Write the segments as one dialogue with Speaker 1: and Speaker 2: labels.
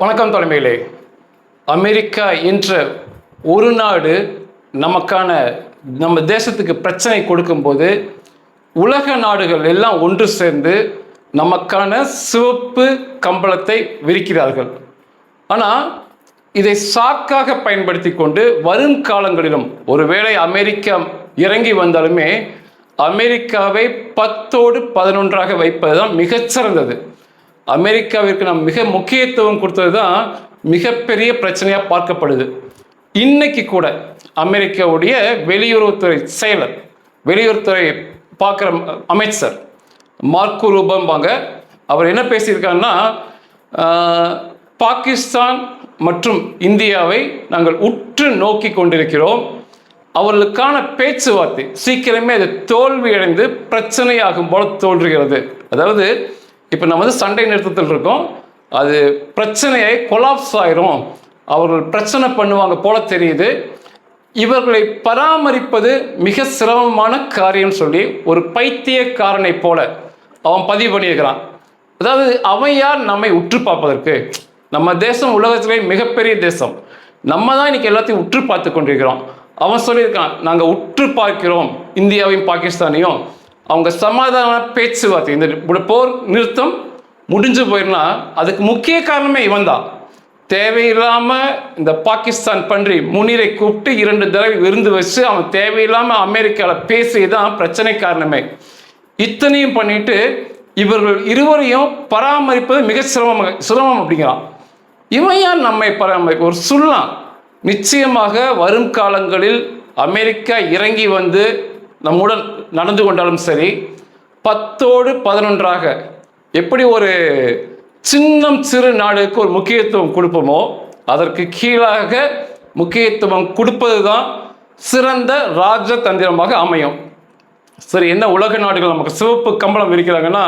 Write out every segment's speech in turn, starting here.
Speaker 1: வணக்கம் தலைமையிலே. அமெரிக்கா என்ற ஒரு நாடு நமக்கான நம்ம தேசத்துக்கு பிரச்சனை கொடுக்கும்போது உலக நாடுகள் எல்லாம் ஒன்று சேர்ந்து நமக்கான சிவப்பு கம்பளத்தை விரிக்கிறார்கள். ஆனால் இதை சாக்காக பயன்படுத்தி கொண்டு வரும் காலங்களிலும் ஒருவேளை அமெரிக்கா இறங்கி வந்தாலுமே அமெரிக்காவை பத்தோடு பதினொன்றாக வைப்பது தான் மிகச்சிறந்தது. அமெரிக்காவிற்கு நாம் மிக முக்கியத்துவம் கொடுத்தது தான் மிகப்பெரிய பிரச்சனையாக பார்க்கப்படுது. இன்னைக்கு கூட அமெரிக்காவுடைய வெளியுறவுத்துறை செயலர் வெளியுறவுத்துறை பார்க்குற அமைச்சர் மார்க்கு ரூபம்பாங்க அவர் என்ன பேசியிருக்காருன்னா பாகிஸ்தான் மற்றும் இந்தியாவை நாங்கள் உற்று நோக்கி கொண்டிருக்கிறோம். அவர்களுக்கான பேச்சுவார்த்தை சீக்கிரமே அது தோல்வியடைந்து பிரச்சனையாகும் போல தோன்றுகிறது. அதாவது இப்போ நம்ம வந்து சண்டை நிறுத்தத்தில் இருக்கோம். அது பிரச்சனையை கொலாப்ஸ் ஆயிரும். அவர்கள் பிரச்சனை பண்ணுவாங்க போல தெரியுது. இவர்களை பராமரிப்பது மிக சிரமமான காரியம் சொல்லி ஒரு பைத்தியக்காரனை போல அவன் பதிவு பண்ணியிருக்கிறான். அதாவது அவன் யார்? நம்மை உற்று பார்ப்பதற்கு. நம்ம தேசம் உலகத்திலே மிகப்பெரிய தேசம். நம்ம தான் இன்னைக்கு எல்லாத்தையும் உற்று பார்த்து கொண்டிருக்கிறோம். அவன் சொல்லியிருக்கான் நாங்கள் உற்று பார்க்கிறோம். இந்தியாவையும் பாகிஸ்தானையும். அவங்க சமாதான பேச்சுவார்த்தை இந்த போர் நிறுத்தம் முடிஞ்சு போயிருந்தா அதுக்கு முக்கிய காரணமே இவன் தான் தேவையில்லாமல் இந்த பாகிஸ்தான் பன்றி முனீரை கூப்பிட்டு இரண்டு தடவை விருந்து வச்சு அவன் தேவையில்லாமல் அமெரிக்காவில் பேசி தான் பிரச்சனை காரணமே. இத்தனையும் பண்ணிட்டு இவர்கள் இருவரையும் பராமரிப்பது மிக சிரமம் சிரமம் அப்படிங்கிறான். இவன் ஏன் நம்மை பராமரிப்பு ஒரு சொல்லலாம் நிச்சயமாக வரும் காலங்களில் அமெரிக்கா இறங்கி வந்து நம்முடன் நடந்து கொண்டாலும் சரி பத்தோடு பதினொன்றாக எப்படி ஒரு சின்னம் சிறு நாடுக்கு ஒரு முக்கியத்துவம் கொடுப்போமோ அதற்கு கீழாக முக்கியத்துவம் கொடுப்பது தான் சிறந்த ராஜதந்திரமாக அமையும். சரி என்ன உலக நாடுகள் நமக்கு சிவப்பு கம்பளம் விரிக்கிறாங்கன்னா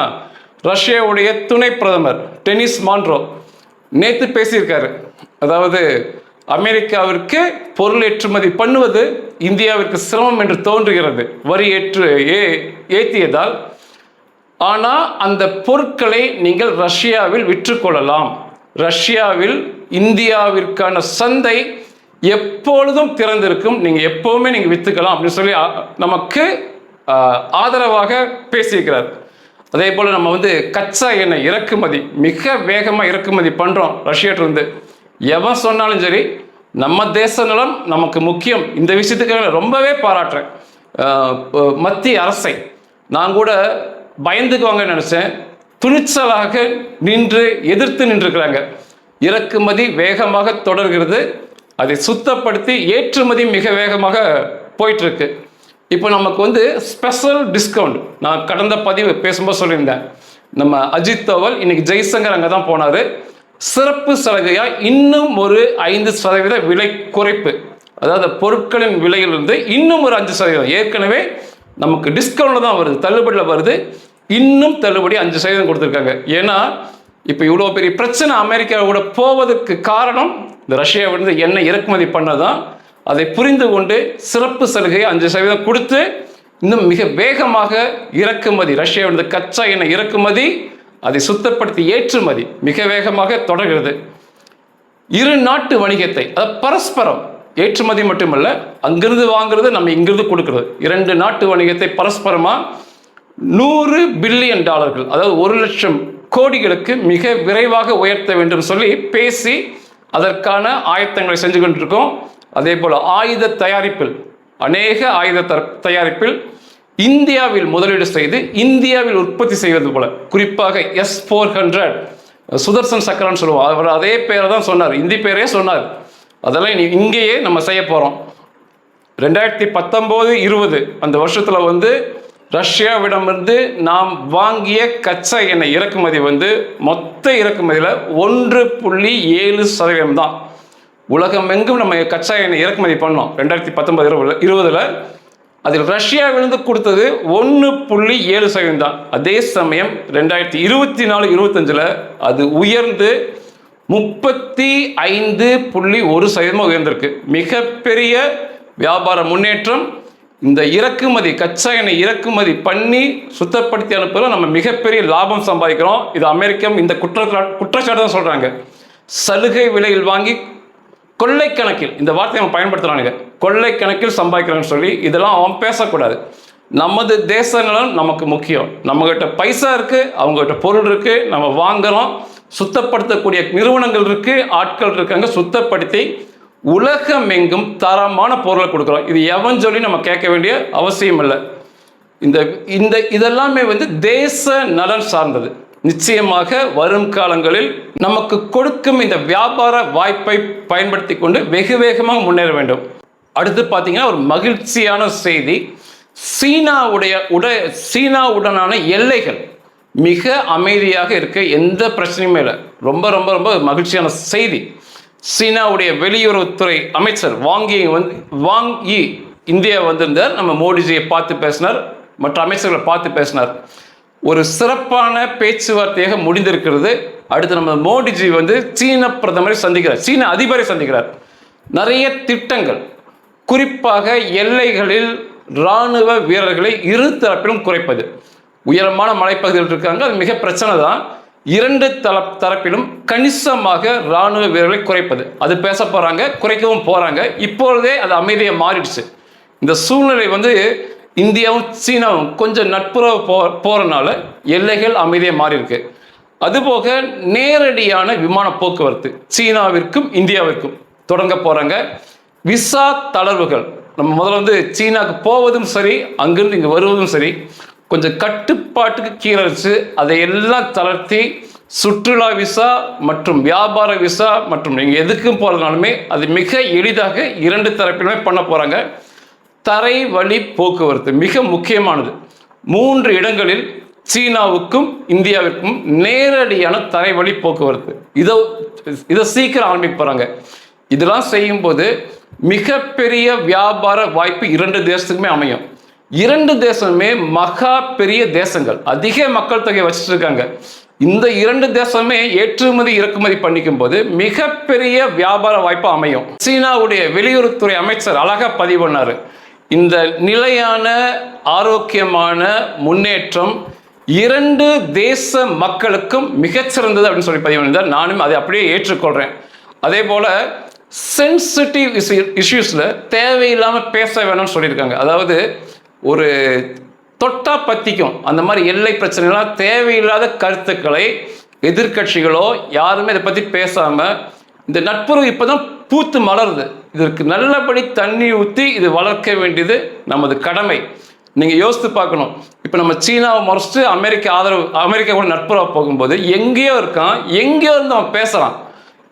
Speaker 1: ரஷ்யாவுடைய துணை பிரதமர் டெனிஸ் மான்ட்ரோ நேற்று பேசியிருக்காரு. அதாவது அமெரிக்காவிற்கு பொருள் ஏற்றுமதி பண்ணுவது இந்தியாவிற்கு சிரமம் என்று தோன்றுகிறது. வரி ஏற்று ஏ ஏற்றியதால் ஆனால் அந்த பொருட்களை நீங்கள் ரஷ்யாவில் விற்றுக்கொள்ளலாம். ரஷ்யாவில் இந்தியாவிற்கான சந்தை எப்பொழுதும் திறந்திருக்கும். நீங்கள் எப்போவுமே நீங்கள் விற்றுக்கலாம் அப்படின்னு சொல்லி நமக்கு ஆதரவாக பேசியிருக்கிறார். அதே போல் நம்ம வந்து கச்சா எண்ணெய் இறக்குமதி மிக வேகமாக இறக்குமதி பண்ணுறோம் ரஷ்யாட்டிருந்து எவன் சொன்னாலும் சரி நம்ம தேச நலம் நமக்கு முக்கியம். இந்த விஷயத்துக்காக ரொம்பவே பாராட்டுறேன். மத்திய அரசை. நான் கூட பயந்துக்குவாங்கன்னு நினச்சேன். துணிச்சலாக நின்று எதிர்த்து நின்றுக்கிறாங்க இறக்குமதி வேகமாக தொடர்கிறது. அதை சுத்தப்படுத்தி ஏற்றுமதி மிக வேகமாக போயிட்டுருக்கு. இப்போ நமக்கு வந்து ஸ்பெஷல் டிஸ்கவுண்ட். நான் கடந்த பதிவு பேசும்போது சொல்லியிருந்தேன். நம்ம அஜித் தோவல் இன்னைக்கு ஜெய்சங்கர் அங்கே தான் போனார். சிறப்பு சலுகையாக இன்னும் ஒரு ஐந்து சதவீத விலை குறைப்பு. அதாவது பொருட்களின் விலையிலிருந்து இன்னும் ஒரு அஞ்சு சதவீதம். ஏற்கனவே நமக்கு டிஸ்கவுண்ட் தான் வருது தள்ளுபடியில் வருது. இன்னும் தள்ளுபடி அஞ்சு சதவீதம் கொடுத்துருக்காங்க. ஏன்னா இப்போ இவ்வளோ பெரிய பிரச்சனை அமெரிக்காவோட போவதற்கு காரணம் இந்த ரஷ்யாவிலிருந்து எண்ணெய் இறக்குமதி பண்ணதான். அதை புரிந்து கொண்டு சிறப்பு சலுகையை அஞ்சு சதவீதம் கொடுத்து இன்னும் மிக வேகமாக இறக்குமதி ரஷ்யாவிலிருந்து கச்சா எண்ணெய் இறக்குமதி அதை சுத்தப்படுத்தி ஏற்றுமதி மிக வேகமாக தொடர்கிறது. இரு நாட்டு வணிகத்தை அதாவது பரஸ்பரம் ஏற்றுமதி மட்டுமல்ல அங்கிருந்து வாங்குறது நம்ம இங்கிருந்து கொடுக்கறது. இரண்டு நாட்டு வணிகத்தை பரஸ்பரமாக நூறு பில்லியன் டாலர்கள் அதாவது ஒரு லட்சம் கோடிகளுக்கு மிக விரைவாக உயர்த்த வேண்டும் சொல்லி பேசி அதற்கான ஆயத்தங்களை செஞ்சு கொண்டிருக்கோம் அதே போல் ஆயுத தயாரிப்பில் அநேக ஆயுத தயாரிப்பில் இந்தியாவில் முதலீடு செய்து இந்தியாவில் உற்பத்தி செய்வது போல. குறிப்பாக எஸ் ஃபோர் ஹண்ட்ரட் சுதர்சன் சக்கரான்னு சொல்லுவோம் அவர் அதே பேரை தான் சொன்னார். இந்தி பேரே சொன்னார். அதெல்லாம் இங்கேயே நம்ம செய்ய போகிறோம் ரெண்டாயிரத்தி பத்தொம்போது இருபது. அந்த வருஷத்தில் வந்து ரஷ்யாவிடமிருந்து நாம் வாங்கிய கச்சா எண்ணெய் இறக்குமதி வந்து மொத்த இறக்குமதியில் ஒன்று புள்ளி ஏழு சதவீதம் தான் உலகம் எங்கும் நம்ம கச்சா எண்ணெய் இறக்குமதி பண்ணோம். ரெண்டாயிரத்தி பத்தொன்பது இருபது இருபதில் அதில் ரஷ்யா விழுந்து கொடுத்தது ஒன்று புள்ளி ஏழு சதவீதம் தான். அதே சமயம் ரெண்டாயிரத்தி இருபத்தி நாலு இருபத்தஞ்சில் அது உயர்ந்து முப்பத்தி ஐந்து புள்ளி ஒரு சதவீதமாக உயர்ந்திருக்கு. மிகப்பெரிய வியாபார முன்னேற்றம் இந்த இறக்குமதி கச்சா எண்ணெய் இறக்குமதி பண்ணி சுத்தப்படுத்தி அனுப்புகிறோம் நம்ம மிகப்பெரிய லாபம் சம்பாதிக்கிறோம். இது அமெரிக்கம் இந்த குற்ற குற்றச்சாட்டு தான் சொல்கிறாங்க சலுகை விலையில் வாங்கி கொள்ளை கணக்கில் இந்த வார்த்தையை அவன் பயன்படுத்துகிறானுங்க கொள்ளை கணக்கில் சம்பாதிக்கிறான்னு சொல்லி இதெல்லாம் அவன் பேசக்கூடாது. நமது தேச நலன் நமக்கு முக்கியம். நம்மகிட்ட பைசா இருக்குது அவங்ககிட்ட பொருள் இருக்குது நம்ம வாங்குகிறோம் சுத்தப்படுத்தக்கூடிய நிறுவனங்கள் இருக்குது ஆட்கள் இருக்காங்க சுத்தப்படுத்தி உலகம் எங்கும் தரமான பொருளை கொடுக்குறோம். இது எவன் சொல்லி நம்ம கேட்க வேண்டிய அவசியம் இல்லை. இந்த இந்த இதெல்லாமே வந்து தேச நலன் சார்ந்தது. நிச்சயமாக வரும் காலங்களில் நமக்கு கொடுக்கும் இந்த வியாபார வாய்ப்பை பயன்படுத்தி கொண்டு வெகு வேகமாக முன்னேற வேண்டும். அடுத்து பார்த்தீங்கன்னா ஒரு மகிழ்ச்சியான செய்தி. சீனாவுடைய உட சீனாவுடனான எல்லைகள் மிக அமைதியாக இருக்க எந்த பிரச்சனையுமே இல்லை. ரொம்ப ரொம்ப ரொம்ப மகிழ்ச்சியான செய்தி. சீனாவுடைய வெளியுறவுத்துறை அமைச்சர் வாங்கி வந்து வாங்கி இந்தியா வந்திருந்தார். நம்ம மோடிஜியை பார்த்து பேசினார். மற்ற அமைச்சர்களை பார்த்து பேசினார். ஒரு சிறப்பான பேச்சுவார்த்தையாக முடிந்திருக்கிறது. அடுத்து நம்ம மோடிஜி வந்து சீன பிரதமரை சந்திக்கிறார். சீன அதிபரை சந்திக்கிறார். நிறைய திட்டங்கள். குறிப்பாக எல்லைகளில் இராணுவ வீரர்களை இரு தரப்பிலும் குறைப்பது. உயரமான மலைப்பகுதிகள் இருக்காங்க. அது மிக பிரச்சனை தான். இரண்டு தல தரப்பிலும் கணிசமாக இராணுவ வீரர்களை குறைப்பது. அது பேச போகிறாங்க குறைக்கவும் போகிறாங்க இப்பொழுதே அது அமைதியாக மாறிடுச்சு. இந்த சூழ்நிலை வந்து இந்தியாவும் சீனாவும் கொஞ்சம் நட்புறவு போ போகிறனால எல்லைகள் அமைதியாக மாறி இருக்கு அதுபோக நேரடியான விமான போக்குவரத்து சீனாவிற்கும் இந்தியாவிற்கும் தொடங்க போகிறாங்க விசா தளர்வுகள் நம்ம முதல்ல வந்து சீனாவுக்கு போவதும் சரி அங்கிருந்து இங்கே வருவதும் சரி கொஞ்சம் கட்டுப்பாட்டுக்கு கீழே வச்சு அதை எல்லாம் தளர்த்தி சுற்றுலா விசா மற்றும் வியாபார விசா மற்றும் நீங்கள் எதுக்கும் போகிறதுனாலுமே அது மிக எளிதாக இரண்டு தரப்பிலுமே பண்ண போகிறாங்க தரை வழி போக்குவரத்து மிக முக்கியமானது. மூன்று இடங்களில் சீனாவுக்கும் இந்தியாவிற்கும் நேரடியான தரை வழி போக்குவரத்து. இதை இதை சீக்கிரம் ஆரம்பிக்க போகிறாங்க இதெல்லாம் செய்யும்போது மிகப்பெரிய வியாபார வாய்ப்பு இரண்டு தேசத்துக்குமே அமையும். இரண்டு தேசமே மகா பெரிய தேசங்கள். அதிக மக்கள் தொகை வச்சுட்டு இருக்காங்க இந்த இரண்டு தேசமே ஏற்றுமதி இறக்குமதி பண்ணிக்கும் போது மிகப்பெரிய வியாபார வாய்ப்பு அமையும். சீனாவுடைய வெளியுறவுத்துறை அமைச்சர் அழகா பதிவு பண்ணாரு. இந்த நிலையான ஆரோக்கியமான முன்னேற்றம் இரண்டு தேச மக்களுக்கும் மிகச்சிறந்தது அப்படின்னு சொல்லி பதிவு பண்ணியிருந்தார். நானும் அதை அப்படியே ஏற்றுக்கொள்கிறேன் அதே போல் சென்சிட்டிவ் இஷ்யூஸில் தேவையில்லாமல் பேச வேணும்னு சொல்லியிருக்காங்க. அதாவது ஒரு தொட்டா பத்திக்கும். அந்த மாதிரி எல்லை பிரச்சனைலாம் தேவையில்லாத கருத்துக்களை எதிர்க்கட்சிகளோ யாருமே இதை பற்றி பேசாமல் இந்த நட்புறவு இப்போ தான் பூத்து மலருது. இதற்கு நல்லபடி தண்ணி ஊற்றி இது வளர்க்க வேண்டியது நமது கடமை. நீங்கள் யோசித்து பார்க்கணும். இப்போ நம்ம சீனாவை மறைச்சிட்டு அமெரிக்க ஆதரவு அமெரிக்கா கூட நட்புறவு போகும்போது எங்கேயோ இருக்கான் எங்கேயோ இருந்து அவன் பேசுகிறான்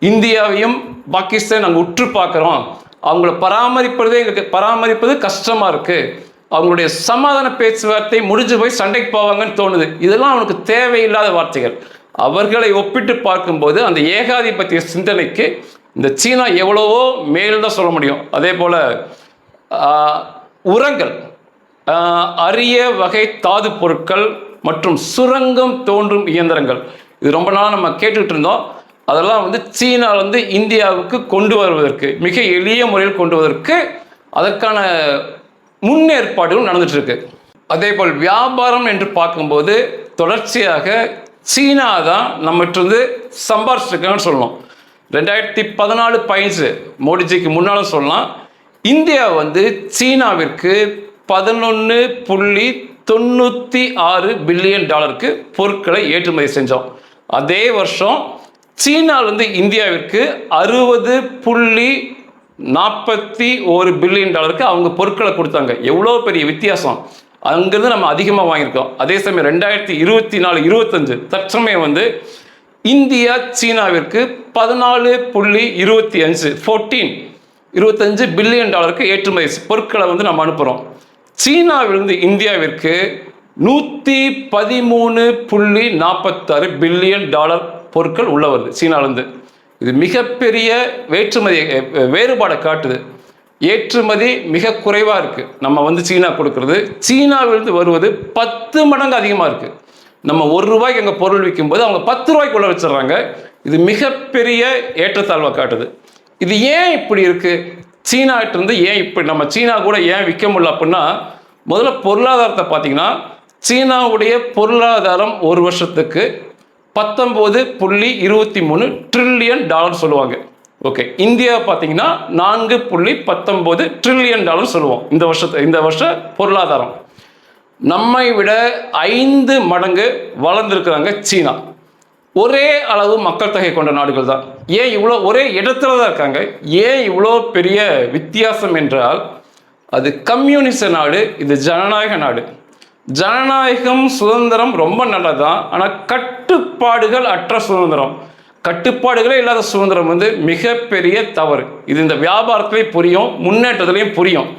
Speaker 1: இந்தியாவையும் பாகிஸ்தான் நாங்கள் உற்று பார்க்குறோம். அவங்கள பராமரிப்பதே எங்களுக்கு பராமரிப்பது கஷ்டமாக இருக்குது அவங்களுடைய சமாதான பேச்சுவார்த்தை முடிஞ்சு போய் சண்டைக்கு போவாங்கன்னு தோணுது. இதெல்லாம் அவனுக்கு தேவையில்லாத வார்த்தைகள். அவர்களை ஒப்பிட்டு பார்க்கும்போது அந்த ஏகாதிபத்திய சிந்தனைக்கு இந்த சீனா எவ்வளவோ மேல்தான் சொல்ல முடியும். அதே போல் உரங்கள் அரிய வகை தாது பொருட்கள் மற்றும் சுரங்கம் தோன்றும் இயந்திரங்கள். இது ரொம்ப நாளாக நம்ம கேட்டுக்கிட்டு இருந்தோம். அதெல்லாம் வந்து சீனா வந்து இந்தியாவுக்கு கொண்டு வருவதற்கு மிக எளிய முறையில் கொண்டு வருவதற்கு அதற்கான முன்னேற்பாடுகள் நடந்துட்டு இருக்கு. அதே போல் வியாபாரம் என்று பார்க்கும்போது தொடர்ச்சியாக சீனா தான் நம்மகிட்ட சம்பாரிச்சிருக்காங்கன்னு சொல்லணும். ரெண்டாயிரத்தி பதினாலு பதினஞ்சு மோடிஜிக்கு முன்னாலும் சொல்லலாம். இந்தியா வந்து சீனாவிற்கு பதினொன்று புள்ளி தொண்ணூற்றி ஆறு பில்லியன் டாலருக்கு பொருட்களை ஏற்றுமதி செஞ்சோம். அதே வருஷம் சீனாவிலிருந்து இந்தியாவிற்கு அறுபது புள்ளி நாற்பத்தி ஒரு பில்லியன் டாலருக்கு அவங்க பொருட்களை கொடுத்தாங்க எவ்வளோ பெரிய வித்தியாசம் அங்கிருந்து நம்ம அதிகமாக வாங்கியிருக்கோம். அதே சமயம் ரெண்டாயிரத்தி இருபத்தி நாலு இருபத்தஞ்சு தற்சமயம் வந்து இந்தியா சீனாவிற்கு பதினாலு புள்ளி இருபத்தி அஞ்சு ஃபோர்டீன் இருபத்தஞ்சு பில்லியன் டாலருக்கு ஏற்றுமதி பொருட்களை வந்து நம்ம அனுப்புகிறோம் சீனாவிலிருந்து இந்தியாவிற்கு நூற்றி பதிமூணு புள்ளி நாற்பத்தாறு பில்லியன் டாலர் பொருட்கள் உள்ள வருது சீனாவிலேருந்து. இது மிகப்பெரிய வேற்றுமதி வேறுபாடை காட்டுது. ஏற்றுமதி மிக குறைவாக இருக்குது நம்ம வந்து சீனா கொடுக்கறது. சீனாவிலிருந்து வருவது பத்து மடங்கு அதிகமாக இருக்குது நம்ம ஒரு ரூபாய்க்கு எங்கள் பொருள் விற்கும்போது அவங்க பத்து ரூபாய்க்குள்ளே வச்சிடுறாங்க. இது மிகப்பெரிய ஏற்றத்தாழ்வை காட்டுது. இது ஏன் இப்படி இருக்குது சீனாட்ட ஏன் இப்படி நம்ம சீனா கூட ஏன் விற்க முடியல அப்படின்னா முதல்ல பொருளாதாரத்தை பார்த்தீங்கன்னா சீனாவுடைய பொருளாதாரம் ஒரு வருஷத்துக்கு பத்தொம்போது புள்ளி இருபத்தி மூணு ட்ரில்லியன் டாலர் சொல்லுவாங்க. ஓகே இந்தியா பார்த்தீங்கன்னா நான்கு புள்ளி பத்தொம்போது ட்ரில்லியன் டாலர் சொல்லுவோம். இந்த வருஷத்து இந்த வருஷ பொருளாதாரம். நம்மை விட ஐந்து மடங்கு வளர்ந்துருக்கிறாங்க சீனா. ஒரே அளவு மக்கள் தொகை கொண்ட நாடுகள் தான். ஏன் இவ்வளோ ஒரே இடத்துல தான் இருக்காங்க? ஏன் இவ்வளோ பெரிய வித்தியாசம் என்றால் அது கம்யூனிச நாடு இது ஜனநாயக நாடு. ஜனநாயகம் சுதந்திரம் ரொம்ப நல்லதுதான். ஆனால் கட்டுப்பாடுகள் அற்ற சுதந்திரம். கட்டுப்பாடுகளே இல்லாத சுதந்திரம் வந்து மிகப்பெரிய தவறு. இது இந்த வியாபாரத்திலையும் புரியும் முன்னேற்றத்திலையும் புரியும்.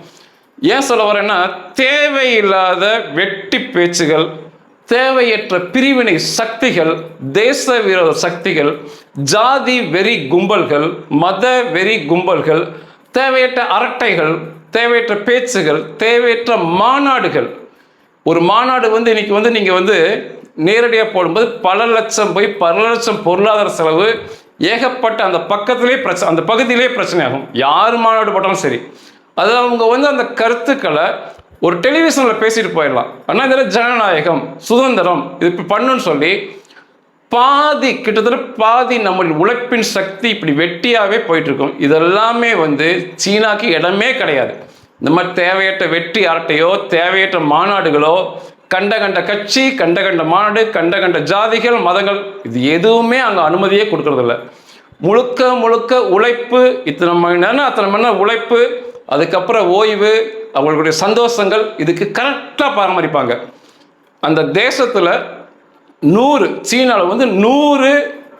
Speaker 1: ஏன் சொல்ல வரேன்னா தேவையில்லாத வெட்டி பேச்சுகள் தேவையற்ற பிரிவினை சக்திகள் தேச விரோத சக்திகள் ஜாதி வெறி கும்பல்கள் மத வெறி கும்பல்கள் தேவையற்ற அரட்டைகள் தேவையற்ற பேச்சுகள் தேவையற்ற மாநாடுகள். ஒரு மாநாடு வந்து இன்னைக்கு வந்து நீங்கள் வந்து நேரடியாக போடும்போது பல லட்சம் போய் பல லட்சம் பொருளாதார செலவு ஏகப்பட்ட அந்த பக்கத்திலே பிரச்சனை அந்த பகுதியிலே பிரச்சனை ஆகும் யார் மாநாடு போட்டாலும் சரி. அது அவங்க வந்து அந்த கருத்துக்களை ஒரு டெலிவிஷனில் பேசிட்டு போயிடலாம். ஆனால் இதில் ஜனநாயகம் சுதந்திரம் இது இப்படி பண்ணுன்னு சொல்லி பாதி கிட்டத்தட்ட பாதி நம்மளின் உழைப்பின் சக்தி இப்படி வெட்டியாகவே போயிட்டுருக்கும். இதெல்லாமே வந்து சீனாக்கு இடமே கிடையாது. இந்த மாதிரி தேவையற்ற வெற்றி அரட்டையோ தேவையற்ற மாநாடுகளோ கண்ட கண்ட கட்சி கண்ட கண்ட மாடு கண்ட கண்ட ஜாதிகள் மதங்கள் இது எதுவுமே அங்கே அனுமதியே கொடுக்கறதில்ல. முழுக்க முழுக்க உழைப்பு இத்தனை மணி நேரம் அத்தனை மணி நேரம் உழைப்பு அதுக்கப்புறம் ஓய்வு அவங்களுடைய சந்தோஷங்கள் இதுக்கு கரெக்டாக பராமரிப்பாங்க. அந்த தேசத்தில் நூறு சீனாவில் வந்து நூறு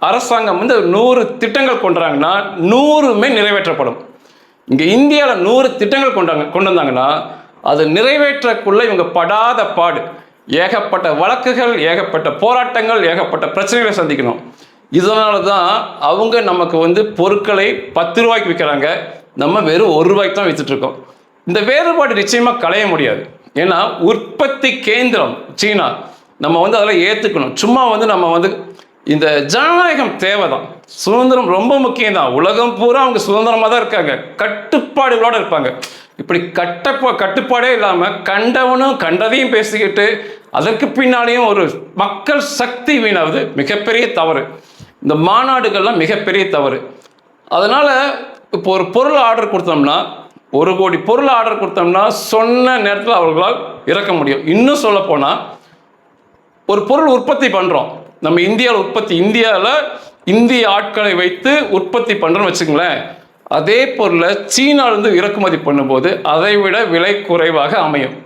Speaker 1: அரசாங்கம் வந்து நூறு திட்டங்கள் கொண்டுறாங்கன்னா நூறுமே நிறைவேற்றப்படும். இங்கே இந்தியாவில் நூறு திட்டங்கள் கொண்டாங்க கொண்டு வந்தாங்கன்னா அது நிறைவேற்றக்குள்ள இவங்க படாத பாடு. ஏகப்பட்ட வழக்குகள் ஏகப்பட்ட போராட்டங்கள் ஏகப்பட்ட பிரச்சனைகளை சந்திக்கணும். இதனால தான் அவங்க நமக்கு வந்து பொருட்களை பத்து ரூபாய்க்கு விற்கிறாங்க. நம்ம வெறும் ஒரு ரூபாய்க்கு தான் விற்றுட்ருக்கோம் இந்த வேறுபாடு நிச்சயமாக களைய முடியாது. ஏன்னா உற்பத்தி கேந்திரம் சீனா நம்ம வந்து அதெல்லாம் ஏற்றுக்கணும் சும்மா வந்து நம்ம வந்து இந்த ஜனநாயகம் தேவை தான் சுதந்திரம் ரொம்ப முக்கியம் தான் உலகம் பூரா அவங்க சுதந்திரமாக தான் இருக்காங்க. கட்டுப்பாடுகளோடு இருப்பாங்க. இப்படி கட்டப்பா கட்டுப்பாடே இல்லாமல் கண்டவனும் கண்டதையும் பேசிக்கிட்டு அதற்கு பின்னாலேயும் ஒரு மக்கள் சக்தி வீணாவது மிகப்பெரிய தவறு. இந்த மாநாடுகள்லாம் மிகப்பெரிய தவறு. அதனால் இப்போ ஒரு பொருள் ஆர்டர் கொடுத்தோம்னா ஒரு கோடி பொருள் ஆர்டர் கொடுத்தோம்னா சொன்ன நேரத்தில் அவர்களால் இறக்க முடியும். இன்னும் சொல்லப்போனால் ஒரு பொருள் உற்பத்தி பண்ணுறோம் நம்ம இந்தியாவில் உற்பத்தி இந்தியாவில் இந்திய ஆட்களை வைத்து உற்பத்தி பண்ணுறோம்னு வச்சுங்களேன் அதே பொருளை சீனாவிலிருந்து இறக்குமதி பண்ணும்போது அதை விட விலை குறைவாக அமையும்.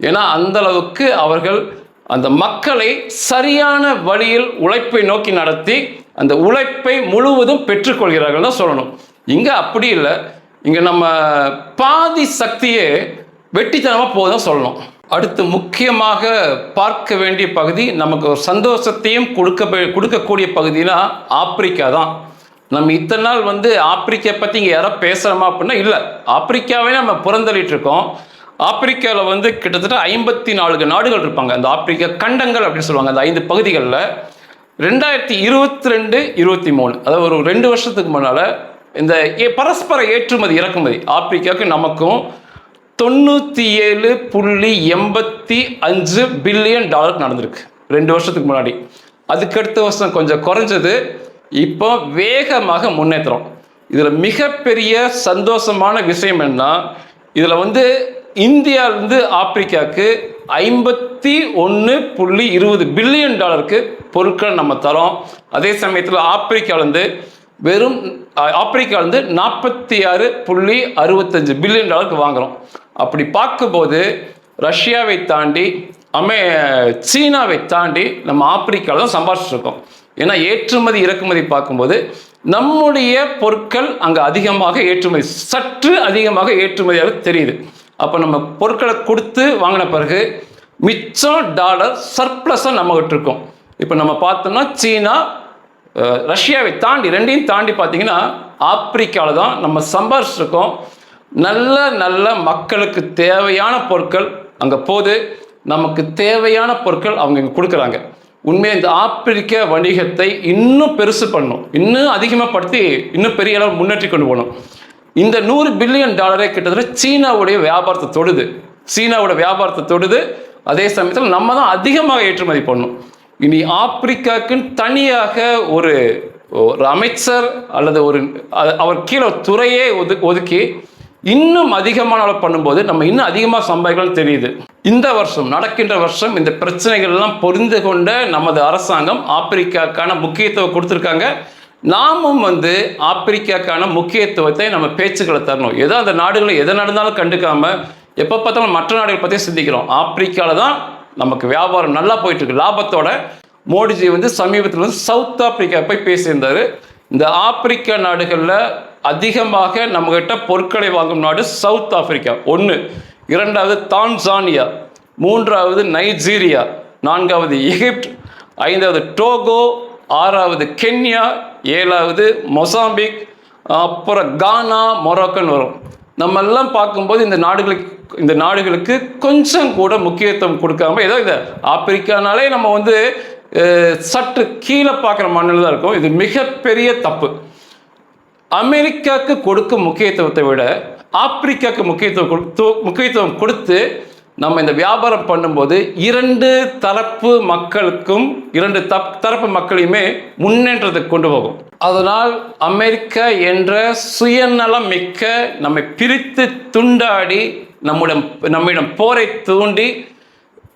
Speaker 1: ஏன்னா அந்த அளவுக்கு அவர்கள் அந்த மக்களை சரியான வழியில் உழைப்பை நோக்கி நடத்தி அந்த உழைப்பை முழுவதும் பெற்றுக்கொள்கிறார்கள் தான் சொல்லணும். இங்கே அப்படி இல்லை. இங்கே நம்ம பாதி சக்தியே வெட்டித்தனமாக போதும் சொல்லணும். அடுத்து முக்கியமாக பார்க்க வேண்டிய பகுதி நமக்கு ஒரு சந்தோஷத்தையும் கொடுக்க கொடுக்கக்கூடிய பகுதினா ஆப்பிரிக்கா தான். நம்ம இத்தனை நாள் வந்து ஆப்பிரிக்கா பற்றி இங்கே யாரோ பேசுகிறோமா அப்படின்னா இல்லை. ஆப்பிரிக்காவே நம்ம புறந்தள்ளிட்டு இருக்கோம் ஆப்பிரிக்காவில் வந்து கிட்டத்தட்ட ஐம்பத்தி நாலு நாடுகள் இருப்பாங்க. அந்த ஆப்பிரிக்கா கண்டங்கள் அப்படின்னு சொல்லுவாங்க. அந்த ஐந்து பகுதிகளில் ரெண்டாயிரத்தி இருபத்தி ரெண்டு இருபத்தி மூணு. அதாவது ஒரு ரெண்டு வருஷத்துக்கு முன்னால் இந்த ஏ- பரஸ்பர ஏற்றுமதி இறக்குமதி ஆப்பிரிக்காவுக்கு நமக்கும் தொண்ணூற்றி ஏழு புள்ளி எண்பத்தி அஞ்சு பில்லியன் டாலர் நடந்திருக்கு. ரெண்டு வருஷத்துக்கு முன்னாடி. அதுக்கடுத்த வருஷம் கொஞ்சம் குறைஞ்சது இப்போ வேகமாக முன்னேற்றுறோம் இதில் மிகப்பெரிய சந்தோஷமான விஷயம் என்ன இதில் வந்து இந்தியாவிலேருந்து ஆப்பிரிக்காவுக்கு ஐம்பத்தி ஒன்று புள்ளி இருபது பில்லியன் டாலருக்கு பொருட்கள் நம்ம தரோம். அதே சமயத்தில் ஆப்பிரிக்காவிலேருந்து வெறும் ஆப்பிரிக்காவிலேருந்து நாற்பத்தி ஆறு புள்ளி அறுபத்தஞ்சு பில்லியன் டாலருக்கு வாங்குறோம். அப்படி பார்க்கும்போது ரஷ்யாவை தாண்டி அமே சீனாவை தாண்டி நம்ம ஆப்பிரிக்காவில் தான் சம்பாதிச்சிருக்கோம் ஏன்னா ஏற்றுமதி இறக்குமதி பார்க்கும்போது நம்முடைய பொருட்கள் அங்கே அதிகமாக ஏற்றுமதி சற்று அதிகமாக ஏற்றுமதியாக தெரியுது. அப்போ நம்ம பொருட்களை கொடுத்து வாங்கின பிறகு மிச்சம் டாலர் சர்ப்ளஸாக நம்மகிட்ட இருக்கும். இப்போ நம்ம பார்த்தோம்னா சீனா ரஷ்யாவை தாண்டி ரெண்டையும் தாண்டி பார்த்தீங்கன்னா ஆப்பிரிக்காவில் தான் நம்ம சம்பாரிச்சிருக்கோம். நல்ல நல்ல மக்களுக்கு தேவையான பொருட்கள் அங்கே போது நமக்கு தேவையான பொருட்கள் அவங்க இங்கே கொடுக்குறாங்க. உண்மையாக இந்த ஆப்பிரிக்க வணிகத்தை இன்னும் பெருசு பண்ணும். இன்னும் அதிகமாகப்படுத்தி இன்னும் பெரிய அளவு முன்னேற்றி கொண்டு போகணும். இந்த நூறு பில்லியன் டாலரே கிட்டத்தட்ட சீனாவுடைய வியாபாரத்தை தொடுது. சீனாவோட வியாபாரத்தை தொடுது. அதே சமயத்தில் நம்ம தான் அதிகமாக ஏற்றுமதி பண்ணணும். இனி ஆப்பிரிக்காவுக்குன்னு தனியாக ஒரு ஒரு அமைச்சர் அல்லது ஒரு அவர் கீழே ஒரு துறையே ஒது ஒதுக்கி இன்னும் அதிகமான அளவு பண்ணும்போது நம்ம இன்னும் அதிகமாக சம்பாதிக்கணும்னு தெரியுது. இந்த வருஷம் நடக்கின்ற வருஷம் இந்த பிரச்சனைகள்லாம் புரிந்து கொண்ட நமது அரசாங்கம் ஆப்பிரிக்காக்கான முக்கியத்துவம் கொடுத்துருக்காங்க. நாமும் வந்து ஆப்பிரிக்காக்கான முக்கியத்துவத்தை நம்ம பேச்சுக்களை தரணும். ஏதோ அந்த நாடுகளை எதை நடந்தாலும் கண்டுக்காம எப்போ பார்த்தாலும் மற்ற நாடுகள் பற்றி சிந்திக்கிறோம். ஆப்பிரிக்காவில் தான் நமக்கு வியாபாரம் நல்லா போயிட்டுருக்கு. லாபத்தோட மோடிஜி வந்து சமீபத்தில் வந்து சவுத் ஆப்பிரிக்கா போய் பேசியிருந்தார். இந்த ஆப்பிரிக்கா நாடுகளில் அதிகமாக நம்மகிட்ட பொருட்களை வாங்கும் நாடு சவுத் ஆப்பிரிக்கா. ஒன்று இரண்டாவது தான்சானியா மூன்றாவது நைஜீரியா நான்காவது எகிப்ட் ஐந்தாவது டோகோ ஆறாவது கென்யா ஏழாவது மொசாம்பிக் அப்புறம் கானா மொரோக்கோன்னு வரும். நம்ம எல்லாம் பார்க்கும்போது இந்த நாடுகளுக்கு இந்த நாடுகளுக்கு கொஞ்சம் கூட முக்கியத்துவம் கொடுக்காம ஏதோ இந்த ஆப்பிரிக்கானாலே நம்ம வந்து சற்று கீழே பார்க்குற மண்ணில் தான் இருக்கும். இது மிகப்பெரிய தப்பு. அமெரிக்காவுக்கு கொடுக்கும் முக்கியத்துவத்தை விட ஆப்பிரிக்காவுக்கு முக்கியத்துவம் கொடுத்து முக்கியத்துவம் கொடுத்து நம்ம இந்த வியாபாரம் பண்ணும்போது இரண்டு தரப்பு மக்களுக்கும் இரண்டு தப் தரப்பு மக்களையுமே முன்னேற்றத்துக்கு கொண்டு போகும். அதனால் அமெரிக்கா என்ற சுயநலம் மிக்க நம்மை பிரித்து துண்டாடி நம்மிடம் நம்மிடம் போரை தூண்டி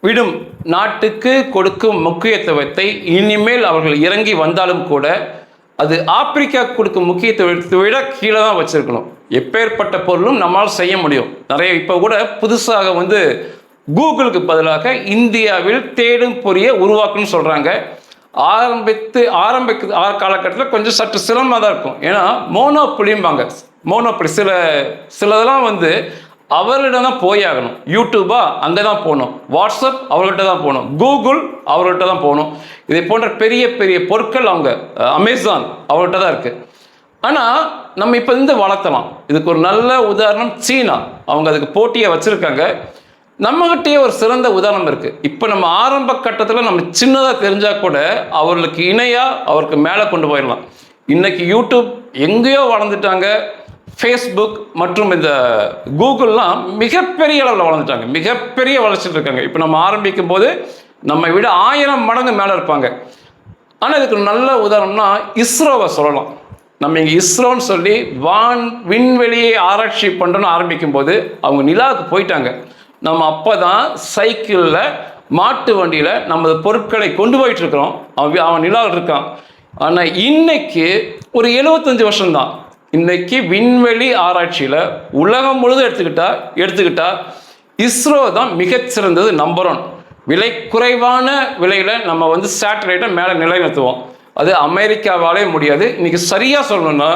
Speaker 1: விடும் நாட்டுக்கு கொடுக்கும் முக்கியத்துவத்தை இனிமேல் அவர்கள் இறங்கி வந்தாலும் கூட அது ஆப்பிரிக்கா கொடுக்கும் முக்கியத்துவத்தை விட கீழே தான் வச்சிருக்கணும். எப்பேற்பட்ட பொருளும் நம்மால் செய்ய முடியும். நிறைய இப்போ கூட புதுசாக வந்து கூகுளுக்கு பதிலாக இந்தியாவில் தேடும் பொரிய உருவாக்குன்னு சொல்கிறாங்க ஆரம்பித்து ஆரம்பிக்க ஆ காலகட்டத்தில் கொஞ்சம் சற்று சிரமமாக தான் இருக்கும். ஏன்னா மோனோப்புலிம்பாங்க மோனோப்புலி சில சிலதெல்லாம் வந்து அவர்கிட்ட தான் போய் ஆகணும் யூடியூபா அங்கே தான் போகணும். வாட்ஸ்அப் அவர்கிட்ட தான் போகணும். கூகுள் அவர்கிட்ட தான் போகணும். இதை போன்ற பெரிய பெரிய பொருட்கள் அவங்க அமேசான் அவர்கிட்ட தான் இருக்குது ஆனால் நம்ம இப்போ இருந்து வளர்த்தலாம். இதுக்கு ஒரு நல்ல உதாரணம் சீனா. அவங்க அதுக்கு போட்டியை வச்சுருக்காங்க. நம்மகிட்டயே ஒரு சிறந்த உதாரணம் இருக்குது இப்போ நம்ம ஆரம்ப கட்டத்தில் நம்ம சின்னதாக தெரிஞ்சால் கூட அவர்களுக்கு இணையாக அவருக்கு மேலே கொண்டு போயிடலாம். இன்றைக்கி யூடியூப் எங்கேயோ வளர்ந்துட்டாங்க. ஃபேஸ்புக் மற்றும் இந்த கூகுள்லாம் மிகப்பெரிய அளவில் வளர்ந்துட்டாங்க. மிகப்பெரிய வளர்ச்சிட்டு இருக்காங்க. இப்போ நம்ம ஆரம்பிக்கும் போது நம்மை விட ஆயிரம் மடங்கு மேலே இருப்பாங்க. ஆனால் இதுக்கு ஒரு நல்ல உதாரணம்னா இஸ்ரோவை சொல்லலாம். நம்ம இங்கே இஸ்ரோன்னு சொல்லி வான் விண்வெளியை ஆராய்ச்சி பண்ணுறோன்னு ஆரம்பிக்கும் போது அவங்க நிலாவுக்கு போயிட்டாங்க. நம்ம அப்போ தான் சைக்கிளில் மாட்டு வண்டியில் நமது பொருட்களை கொண்டு போயிட்டு இருக்கிறோம். அவன் அவன் நிலாவில் இருக்கான். ஆனால் இன்னைக்கு ஒரு எழுபத்தஞ்சு வருஷம்தான். இன்னைக்கு விண்வெளி ஆராய்ச்சியில் உலகம் முழுதும் எடுத்துக்கிட்டா எடுத்துக்கிட்டா இஸ்ரோ தான் மிகச்சிறந்தது நம்பர் ஒன் விலை குறைவான விலையில் நம்ம வந்து சேட்டலைட்டை மேலே நிலைநிறுத்துவோம். அது அமெரிக்காவாலே முடியாது. இன்னைக்கு சரியாக சொல்லணும்னா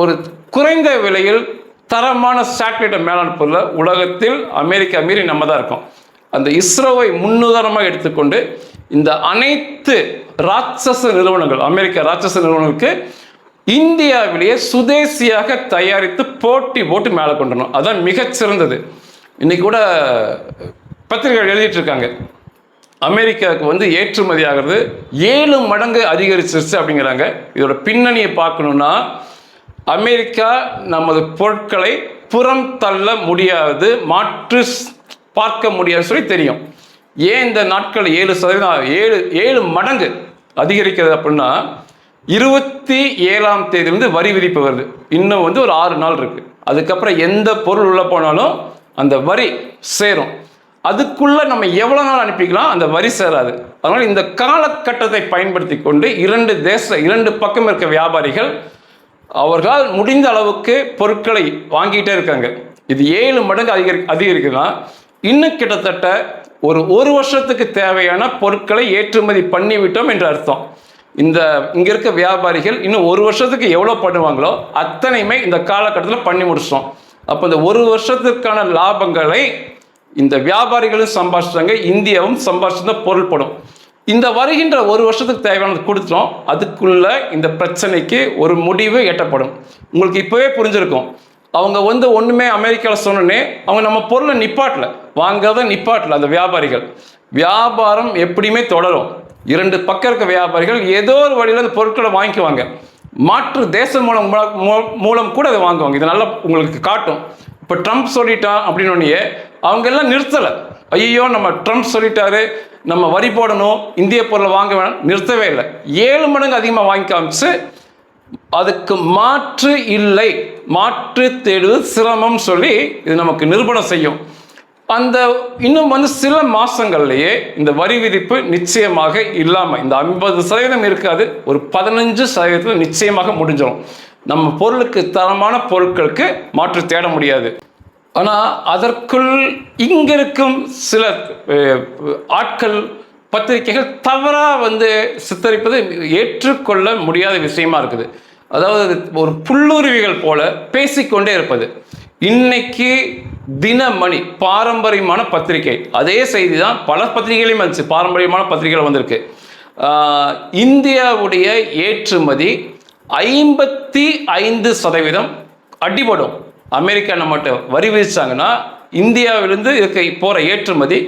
Speaker 1: ஒரு குறைந்த விலையில் தரமான சேட்டலைட்டை மேலே அனுப்புறதுல உலகத்தில் அமெரிக்கா மீறி நம்ம தான் இருக்கோம். அந்த இஸ்ரோவை முன்னுதாரணமாக எடுத்துக்கொண்டு இந்த அனைத்து ராட்சச நிறுவனங்கள் அமெரிக்க ராட்சச நிறுவனங்களுக்கு இந்தியாவிலேயே சுதேசியாக தயாரித்து போட்டி போட்டு மேலே கொண்டு அதுதான் மிகச்சிறந்தது. இன்னைக்கு கூட பத்திரிகைகள் எழுதிட்டு இருக்காங்க அமெரிக்காவுக்கு வந்து ஏற்றுமதி ஆகிறது ஏழு மடங்கு அதிகரிச்சிருச்சு அப்படிங்கிறாங்க. இதோட பின்னணியை பார்க்கணும்னா அமெரிக்கா நமது பொருட்களை புறம் தள்ள முடியாது மாற்று ஸ்- பார்க்க முடியாது சொல்லி தெரியும். ஏன் இந்த நாட்கள் ஏழு சதவீதம் ஏழு ஏழு மடங்கு அதிகரிக்கிறது அப்படின்னா இருபத்தி ஏழாம் தேதியிலிருந்து வரி விதிப்பு வருது. இன்னும் வந்து ஒரு ஆறு நாள் இருக்கு. அதுக்கப்புறம் எந்த பொருள் உள்ள போனாலும் அந்த வரி சேரும். அதுக்குள்ள நம்ம எவ்வளோ நாள் அனுப்பிக்கலாம்? அந்த வரி சேராது. அதனால் இந்த காலகட்டத்தை பயன்படுத்தி கொண்டு இரண்டு தேச இரண்டு பக்கம் இருக்க வியாபாரிகள் அவர்களால் முடிந்த அளவுக்கு பொருட்களை வாங்கிட்டே இருக்காங்க. இது ஏழு மடங்கு அதிகரி அதிகரிக்குதுன்னா இன்னும் கிட்டத்தட்ட ஒரு ஒரு வருஷத்துக்கு தேவையான பொருட்களை ஏற்றுமதி பண்ணிவிட்டோம் என்று அர்த்தம். இந்த இங்க இருக்க வியாபாரிகள் இன்னும் ஒரு வருஷத்துக்கு எவ்வளோ பண்ணுவாங்களோ அத்தனையுமே இந்த காலகட்டத்தில் பண்ணி முடிச்சிட்டோம். அப்போ இந்த ஒரு வருஷத்துக்கான லாபங்களை இந்த வியாபாரிகளும் சம்பாதிச்சாங்க இந்தியாவும் சம்பாதிச்சிருந்தா பொருள்படும் இந்த வருகின்ற ஒரு வருஷத்துக்கு தேவையானது கொடுத்துட்டோம் அதுக்குள்ள இந்த பிரச்சனைக்கு ஒரு முடிவு எட்டப்படும். உங்களுக்கு இப்போவே புரிஞ்சிருக்கும். அவங்க வந்து ஒன்றுமே அமெரிக்காவில் சொன்னோன்னே அவங்க நம்ம பொருளை நிப்பாட்டல வாங்காத நிப்பாட்டல அந்த வியாபாரிகள். வியாபாரம் எப்படியுமே தொடரும். இரண்டு பக்கம் இருக்க வியாபாரிகள் ஏதோ ஒரு வழியில் அந்த பொருட்களை வாங்கிக்குவாங்க. மாற்று தேசம் மூலம் மூ- மூலம் கூட அதை வாங்குவாங்க. இது நல்லா உங்களுக்கு காட்டும். இப்போ ட்ரம்ப் சொல்லிட்டான் அப்படின்னு அவங்க எல்லாம் நிறுத்தலை. ஐயோ நம்ம ட்ரம்ப் சொல்லிட்டாரு நம்ம வரி போடணும் இந்திய பொருளை வாங்க வேணாம் நிறுத்தவே இல்லை. ஏழு மடங்கு அதிகமாக வாங்கி காமிச்சு அதுக்கு மாற்று இல்லை. மாற்று தேடுவது சிரமம் சொல்லி இது நமக்கு நிரூபணம் செய்யும். அந்த இன்னும் வந்து சில மாதங்கள்லேயே இந்த வரி விதிப்பு நிச்சயமாக இல்லாமல் இந்த ஐம்பது சதவீதம் இருக்காது ஒரு பதினஞ்சு சதவீதத்தில் நிச்சயமாக முடிஞ்சிடும் நம்ம பொருளுக்கு தரமான பொருட்களுக்கு மாற்று தேட முடியாது. ஆனால் அதற்குள் இங்கே இருக்கும் சில ஆட்கள் பத்திரிகைகள் தவறாக வந்து சித்தரிப்பது ஏற்றுக்கொள்ள முடியாத விஷயமா இருக்குது. அதாவது ஒரு புல்லுருவிகள் போல பேசிக்கொண்டே இருப்பது. இன்னைக்கு தினமணி பாரம்பரியமான பத்திரிகை. அதே செய்தி தான் பல பத்திரிகைகளையும் வந்துச்சு. பாரம்பரியமான பத்திரிகைகள் வந்திருக்கு. இந்தியாவுடைய ஏற்றுமதி ஐம்பத்தி ஐந்து சதவீதம் அடிபடும். அமெரிக்கா நம்மகிட்ட வரி விதிச்சாங்கன்னா இந்தியாவிலிருந்து இருக்க போகிற ஏற்றுமதி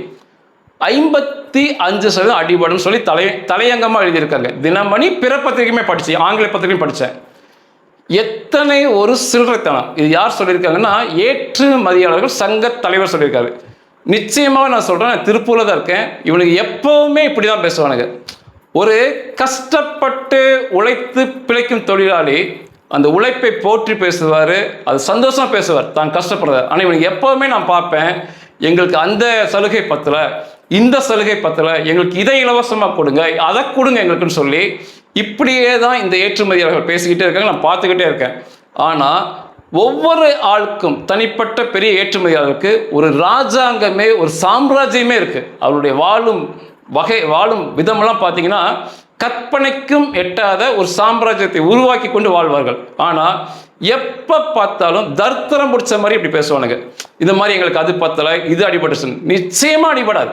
Speaker 1: ஐம்பத்தி அஞ்சு சதவீதம் அடிபடும் சொல்லி தலை தலையங்கமாக எழுதியிருக்காங்க. தினமணி பிற பத்திரிகையுமே படித்தேன் ஆங்கில பத்திரிகையும் படித்தேன் எத்தனை ஒரு சில்லறைத்தனம் இது யார் சொல்லியிருக்காங்கன்னா ஏற்றுமதியாளர்கள் சங்க தலைவர் சொல்லியிருக்காரு. நிச்சயமாக நான் சொல்கிறேன் திருப்பூரில் தான் இருக்கேன். இவனுக்கு எப்போவுமே இப்படி தான் பேசுவானுங்க. ஒரு கஷ்டப்பட்டு உழைத்து பிழைக்கும் தொழிலாளி அந்த உழைப்பை போற்றி பேசுவார் அது சந்தோஷமாக பேசுவார் தான் கஷ்டப்படுறத ஆனால் இவனுக்கு எப்போவுமே நான் பார்ப்பேன் எங்களுக்கு அந்த சலுகை பத்தலை இந்த சலுகை பத்தலை எங்களுக்கு இதை இலவசமாக கொடுங்க அதை கொடுங்க எங்களுக்குன்னு சொல்லி இப்படியே தான் இந்த ஏற்றுமதியாளர்கள் பேசிக்கிட்டே இருக்காங்க நான் பார்த்துக்கிட்டே இருக்கேன். ஆனால் ஒவ்வொரு ஆளுக்கும் தனிப்பட்ட பெரிய ஏற்றுமதியாளருக்கு ஒரு ராஜாங்கமே ஒரு சாம்ராஜ்யமே இருக்குது அவருடைய வாழும் வகை வாழும் விதமெல்லாம் பார்த்தீங்கன்னா கற்பனைக்கும் எட்டாத ஒரு சாம்ராஜ்யத்தை உருவாக்கி கொண்டு வாழ்வார்கள். ஆனால் எப்போ பார்த்தாலும் தர்த்தரம் பிடிச்ச மாதிரி இப்படி பேசுவானுங்க. இந்த மாதிரி எங்களுக்கு அது பத்தலை இது அடிபட்டுச்சு நிச்சயமாக அடிபடாது.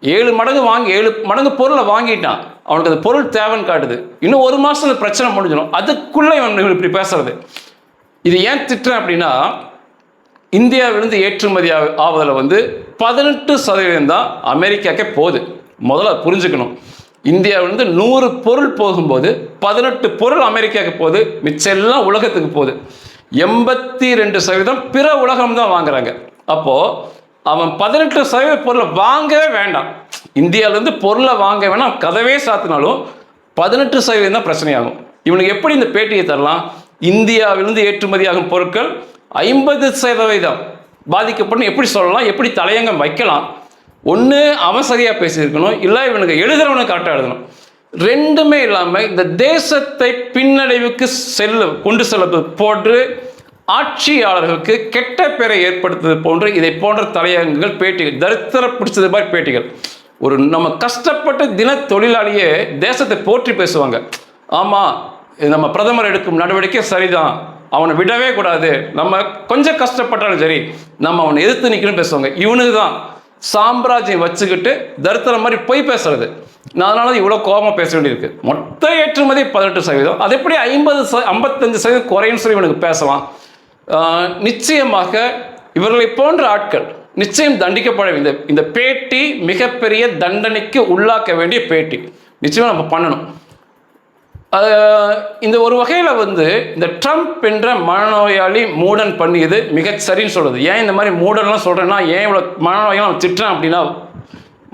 Speaker 1: ஏழு மடங்கு வாங்கி ஏழு மடங்கு பொருளை வாங்கிட்டான். அவனுக்கு அந்த பொருள் தேவைன்னு காட்டுது. இன்னும் ஒரு மாதத்துல அந்த பிரச்சனை முடிஞ்சிடும். அதுக்குள்ளே இவன் இப்படி பேசுறது. இது ஏன் திட்டுறேன் அப்படின்னா இந்தியாவிலிருந்து ஏற்றுமதி ஆவதில் வந்து பதினெட்டு சதவீதம் தான் அமெரிக்காக்கே போகுது. முதல்ல புரிஞ்சுக்கணும். இந்தியாவிலிருந்து நூறு பொருள் போகும்போது பதினெட்டு பொருள் அமெரிக்காவுக்கு போகுது. மிச்சம் எல்லாம் உலகத்துக்கு போகுது. எண்பத்தி ரெண்டு சதவீதம் பிற உலகம் தான் வாங்குறாங்க. அப்போது அவன் பதினெட்டு சதவீத பொருளை வாங்கவே வேண்டாம். இந்தியாவிலேருந்து பொருளை வாங்க வேணாம் கதவே சாத்தினாலும் பதினெட்டு சதவீதம் தான் பிரச்சனையாகும். இவனுக்கு எப்படி இந்த பேட்டியை தரலாம்? இந்தியாவிலிருந்து ஏற்றுமதியாகும் பொருட்கள் ஐம்பது சதவீதம். பாதிக்கப்படும் எப்படி சொல்லலாம்? எப்படி தலையங்கம் வைக்கலாம்? ஒன்று அவன் சரியாக பேசியிருக்கணும். இல்லை இவனுக்கு எழுதுறவனுக்கு கரெக்டாக எழுதணும். ரெண்டுமே இல்லாமல் இந்த தேசத்தை பின்னடைவுக்கு செல்ல கொண்டு செல்ல போட்டு ஆட்சியாளர்களுக்கு கெட்ட பெயரை ஏற்படுத்துவது போன்று இதை போன்ற தலையங்கங்கள் பேட்டிகள் தரித்திர பிடிச்சது மாதிரி பேட்டிகள். ஒரு நம்ம கஷ்டப்பட்ட தின தொழிலாளியே தேசத்தை போற்றி பேசுவாங்க. ஆமாம் இது நம்ம பிரதமர் எடுக்கும் நடவடிக்கை சரிதான். அவனை விடவே கூடாது. நம்ம கொஞ்சம் கஷ்டப்பட்டாலும் சரி நம்ம அவனை எதிர்த்து நிற்கணும்னு பேசுவாங்க. இவனுக்கு தான் சாம்ராஜ்யம் வச்சுக்கிட்டு தரித்திரம் மாதிரி பொய் பேசுறது. நான் அதனால தான் இவ்வளோ கோபமாக பேச வேண்டியிருக்கு. மொத்த ஏற்றுமதி பதினெட்டு சதவீதம். அது எப்படி ஐம்பது ச ஐம்பத்தஞ்சு சதவீதம் குறையும்னு சொல்லி இவனுக்கு பேசலாம்? நிச்சயமாக இவர்களை போன்ற ஆட்கள் நிச்சயம் தண்டிக்கப்பட வேண்டிய இந்த பேட்டி மிகப்பெரிய தண்டனைக்கு உள்ளாக்க வேண்டிய பேட்டி. நிச்சயமாக நம்ம பண்ணணும். இந்த ஒரு வகையில் வந்து இந்த ட்ரம்ப் என்ற மனநோயாளி மூடன் பண்ணியது மிக சரின்னு சொல்கிறது ஏன் இந்த மாதிரி மூடன்லாம் சொல்கிறேன்னா ஏன் இவ்வளோ மனநோயெல்லாம் அவன் திட்டுறான் அப்படின்னா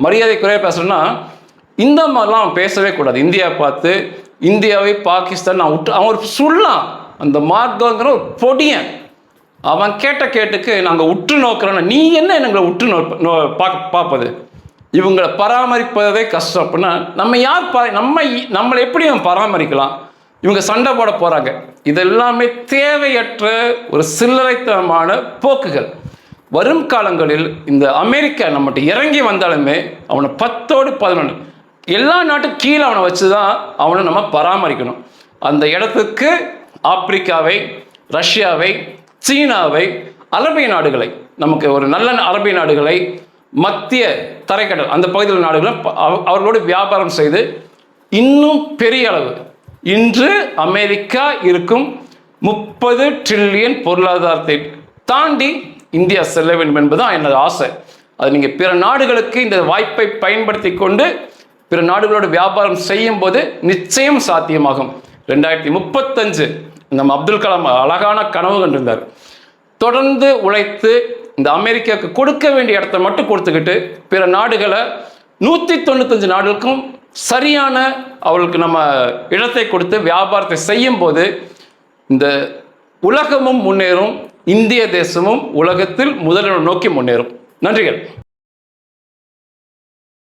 Speaker 1: மரியாதை குறைய பேசுகிறேன்னா இந்த மாதிரிலாம் அவன் பேசவே கூடாது. இந்தியா பார்த்து இந்தியாவை பாகிஸ்தான் நான் விட்டு அவன் ஒரு சொல்லாம் அந்த மார்க்கங்கிற ஒரு பொடியன். அவன் கேட்ட கேட்டுக்கு நாங்கள் உற்று நோக்கிறோன்னா நீ என்ன எங்களை உற்று நோ நோ பார்க்க பார்ப்பது? இவங்களை பராமரிப்பதே கஷ்டம் அப்படின்னா நம்ம யார் ப நம்ம நம்மளை எப்படி அவன் பராமரிக்கலாம்? இவங்க சண்டை போட போகிறாங்க இதெல்லாமே தேவையற்ற ஒரு சில்லறைத்தனமான போக்குகள். வரும் காலங்களில் இந்த அமெரிக்கா நம்மகிட்ட இறங்கி வந்தாலுமே அவனை பத்தோடு பதினொன்று எல்லா நாட்டுக்கும் கீழே அவனை வச்சு தான் அவனை நம்ம பராமரிக்கணும். அந்த இடத்துக்கு ஆப்பிரிக்காவை ரஷ்யாவை சீனாவை அரபிய நாடுகளை நமக்கு ஒரு நல்ல அரபிய நாடுகளை மத்திய தரைக்கடல் அந்த பகுதியில் நாடுகளை ப- அவர்களோடு வியாபாரம் செய்து இன்னும் பெரிய அளவு. இன்று அமெரிக்கா இருக்கும் முப்பது ட்ரில்லியன் பொருளாதாரத்தை தாண்டி இந்தியா செல்ல வேண்டும் என்பதுதான் எனது ஆசை. அது நீங்கள் பிற நாடுகளுக்கு இந்த வாய்ப்பை பயன்படுத்தி கொண்டு பிற நாடுகளோடு வியாபாரம் செய்யும் போது நிச்சயம் சாத்தியமாகும். ரெண்டாயிரத்தி முப்பத்தஞ்சு நம்ம அப்துல் கலாம் அழகான கனவு கண்டிருந்தார். தொடர்ந்து உழைத்து இந்த அமெரிக்காவுக்கு கொடுக்க வேண்டிய இடத்த மட்டும் கொடுத்துக்கிட்டு பிற நாடுகளை நூற்றி தொண்ணூத்தஞ்சு நாடுகளுக்கும் சரியான அவளுக்கு நம்ம இடத்தை கொடுத்து வியாபாரத்தை செய்யும் போது இந்த உலகமும் முன்னேறும் இந்திய தேசமும் உலகத்தில் முதலிடம் நோக்கி முன்னேறும். நன்றிகள்.